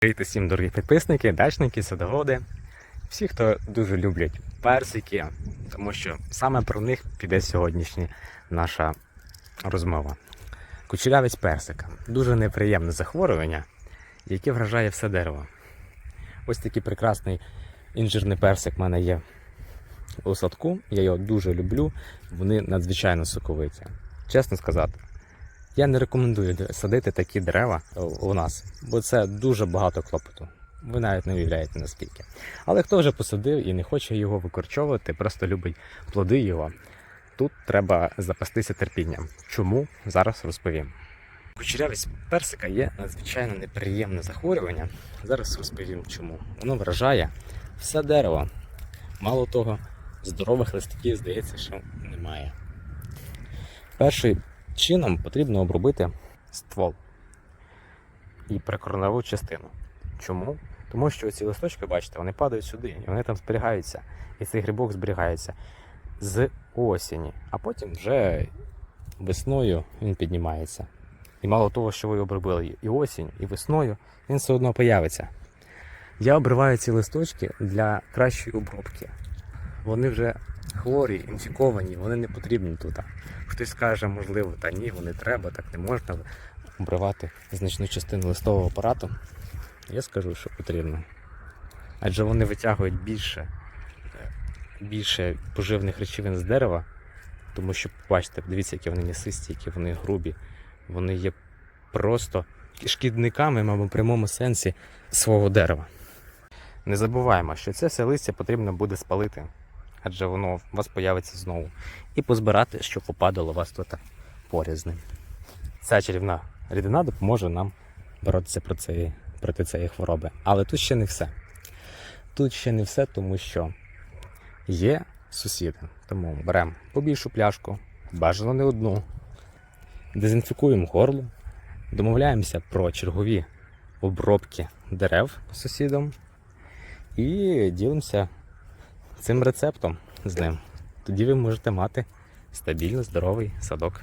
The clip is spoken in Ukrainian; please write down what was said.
Привіт усім дорогі підписники, дачники, садоводи, всі, хто дуже люблять персики, тому що саме про них піде сьогоднішня наша розмова. Кучерявець персика дуже неприємне захворювання, яке вражає все дерево. Ось такий прекрасний інжирний персик в мене є у садку. Я його дуже люблю. Вони надзвичайно соковиті. Чесно сказати, я не рекомендую садити такі дерева у нас, бо це дуже багато клопоту. Ви навіть не уявляєте наскільки. Але хто вже посадив і не хоче його викорчовувати, просто любить плоди його, тут треба запастися терпінням. Чому зараз розповім. Кучерявість персика є надзвичайно неприємне захворювання. Зараз розповім чому. Воно вражає все дерево. Мало того, здорових листків, здається, що немає. Перший чином потрібно обробити ствол і прикорневу частину. Чому? Тому що ці листочки, бачите, вони падають сюди, і вони там зберігаються. І цей грибок зберігається з осені, а потім вже весною він піднімається. І мало того, що ви обробили і осінь, і весною, він все одно появиться. Я обриваю ці листочки для кращої обробки. Вони вже хворі, інфіковані, вони не потрібні тут. Хтось скаже, можливо, та ні, вони треба, так не можна обривати значну частину листового апарату. Я скажу, що потрібно. Адже вони витягують більше, більше поживних речовин з дерева, тому що, бачите, дивіться, які вони м'ясисті, які вони грубі. Вони є просто шкідниками, мабуть, в прямому сенсі свого дерева. Не забуваємо, що це все листя потрібно буде спалити, адже воно у вас появиться знову. І позбирати, щоб попадало у вас тут поряд з ним. Ця чарівна рідина допоможе нам боротися проти цієї, проти цієї хвороби. Але тут ще не все. Тут ще не все, тому що є сусіди. Тому беремо побільшу пляшку, бажано не одну, дезінфікуємо горло, домовляємося про чергові обробки дерев з сусідом і ділимося цим рецептом з ним. Тоді ви можете мати стабільно здоровий садок.